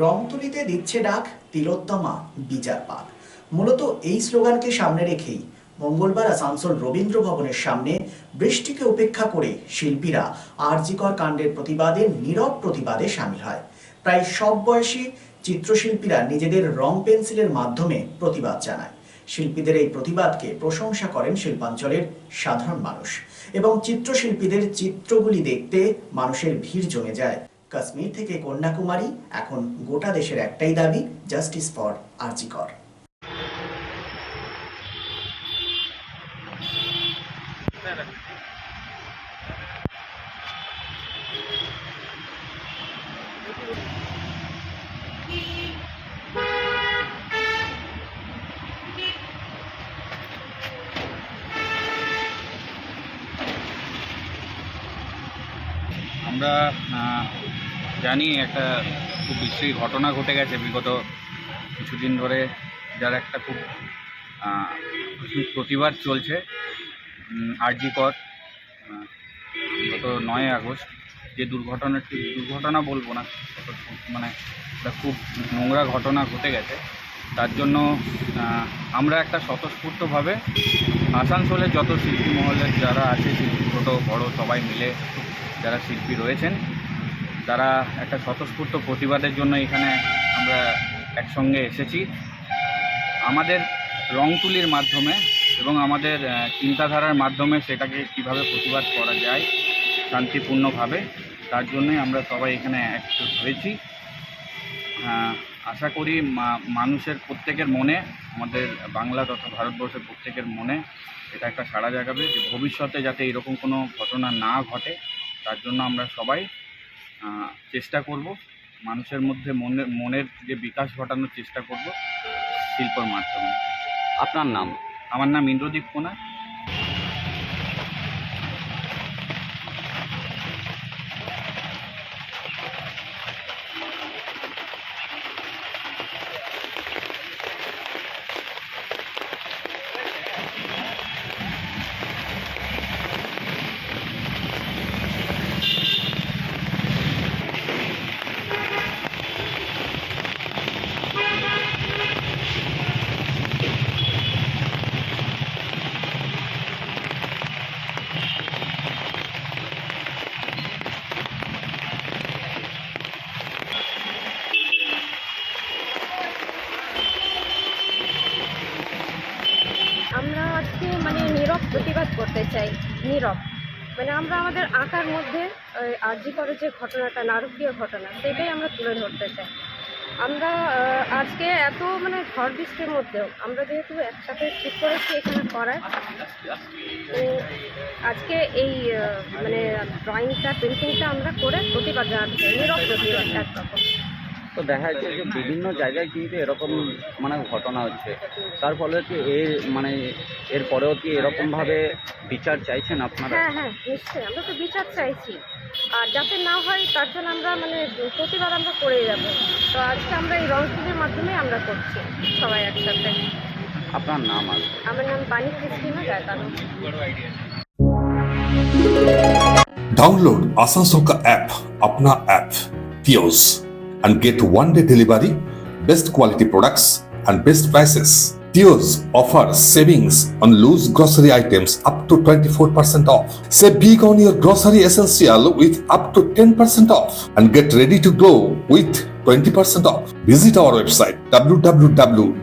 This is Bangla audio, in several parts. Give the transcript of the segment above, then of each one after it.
রংতুলিতে দিচ্ছে ডাক তিলোত্তমা বিচার পাক। মূলত এই স্লোগানকে সামনে রেখেই মঙ্গলবার আসানসোল রবীন্দ্র ভবনের সামনে বৃষ্টিকে উপেক্ষা করে শিল্পীরা আরজিকর কাণ্ডের প্রতিবাদে, নীরব প্রতিবাদে সামিল হয়। প্রায় সব বয়সী চিত্রশিল্পীরা নিজেদের রং পেন্সিলের মাধ্যমে প্রতিবাদ জানায়। শিল্পীদের এই প্রতিবাদকে প্রশংসা করেন শিল্পাঞ্চলের সাধারণ মানুষ এবং চিত্রশিল্পীদের চিত্রগুলি দেখতে মানুষের ভিড় জমে যায়। কাশ্মীর থেকে কন্যাকুমারী এখন গোটা দেশের একটাই দাবি জাস্টিস ফর আরজিকর আমরা জানি একটা খুব বিশ্রী ঘটনা ঘটে গেছে বিগত কিছুদিন ধরে, যার একটা খুব প্রতিবাদ চলছে আরজি কর গত নয় আগস্ট। যে দুর্ঘটনাটি দুর্ঘটনা বলব না মানে একটা খুব নোংরা ঘটনা ঘটে গেছে। তার জন্য আমরা একটা স্বতঃস্ফূর্তভাবে আসানসোলের যত শিল্পী মহলের যারা আছে ছোটো, বড়, সবাই মিলে যারা শিল্পী রয়েছেন তারা একটা স্বতঃস্ফূর্ত প্রতিবাদের জন্য এখানে আমরা একসঙ্গে এসেছি। আমাদের রং তুলির মাধ্যমে এবং আমাদের চিন্তাধারার মাধ্যমে সেটাকে কীভাবে প্রতিবাদ করা যায় শান্তিপূর্ণভাবে, তার জন্যই আমরা সবাই এখানে একজোট হয়েছি। আশা করি মানুষের প্রত্যেকের মনে, আমাদের বাংলা তথা ভারতবর্ষের প্রত্যেকের মনে এটা একটা সাড়া জাগাবে যে ভবিষ্যতে যাতে এরকম কোনো ঘটনা না ঘটে, তার জন্য আমরা সবাই চেষ্টা করব। মানুষের মধ্যে মনের মনের যে বিকাশ ঘটানোর চেষ্টা করব শিল্পর মাধ্যমে। আপনার নাম? আমার নাম ইন্দ্রদীপ কোনা নীরব প্রতিবাদ করতে চাই, নীরব। মানে আমরা আমাদের আঁকার মধ্যে আর্জি করে যে ঘটনাটা, নারকীয় ঘটনা, সেটাই আমরা তুলে ধরতে চাই। আমরা আজকে এত মানে ঝড় বৃষ্টির মধ্যেও আমরা যেহেতু একসাথে ঠিক করেছি এখানে করার আজকে এই মানে ড্রয়িংটা পেন্টিংটা আমরা করে প্রতিবাদ জানাতে চাই, নীরব প্রতিবাদ একরকম তো দেখা যাচ্ছে যে বিভিন্ন জায়গায় কিন্তু এরকম মানে ঘটনা হচ্ছে তার ফলে কি এর মানে এর পরেও কি এরকমভাবে বিচার চাইছেন আপনারা হ্যাঁ হ্যাঁ নিশ্চয়ই আমরা তো বিচার চাইছি আর যাতে না হয় তার জন্য আমরা মানে প্রতিবাদ আমরা করে যাব তো আজকে আমরা এই রং তুলির মাধ্যমে আমরা করছি সবাই একসাথে আপনার নাম আর আমার নাম Bani Christina Gaetano Download Asansol ka app, अपना app, Theos, and get one day delivery, best quality products, and best prices. Theos offers savings on loose grocery items up to 24% off. Save big on your grocery essential with up to 10% off and get ready to go with 20% off. Visit our website www.teos.in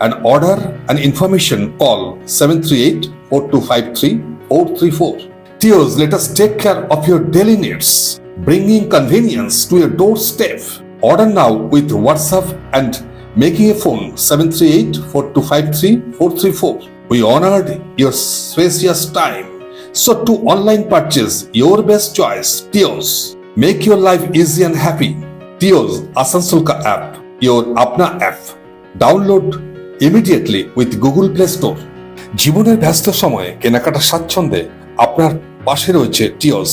and order an information call 738 4253 434. Teos, let us take care of your daily needs, bringing convenience to your doorstep. Order now with WhatsApp and making a phone 738 4253 434. We honored your spacious time. So to online purchase your best choice, Teos. Make your life easy and happy. Teos Asansol ka app, your Apna app. Download immediately with Google Play Store. জীবনের ব্যস্ত সময়ে কেনাকাটা স্বাচ্ছন্দ্যে আপনার পাশে রয়েছে টিওস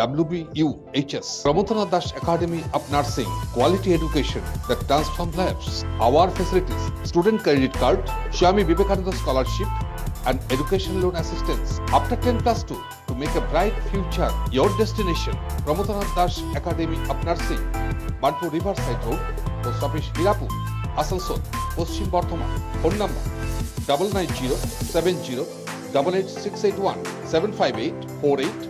WBUHS. Pramotanath Das Academy of Nursing, quality education that transforms lives. Our facilities, student credit card, Swami Vivekananda scholarship, and education loan assistance. After 10 plus 2, to make a bright future, your destination, Pramotanath Das Academy of Nursing, Bantu Riverside Road, Post Office Hirapur. Phone number double nine zero seven zero double eight six eight one seven five eight four eight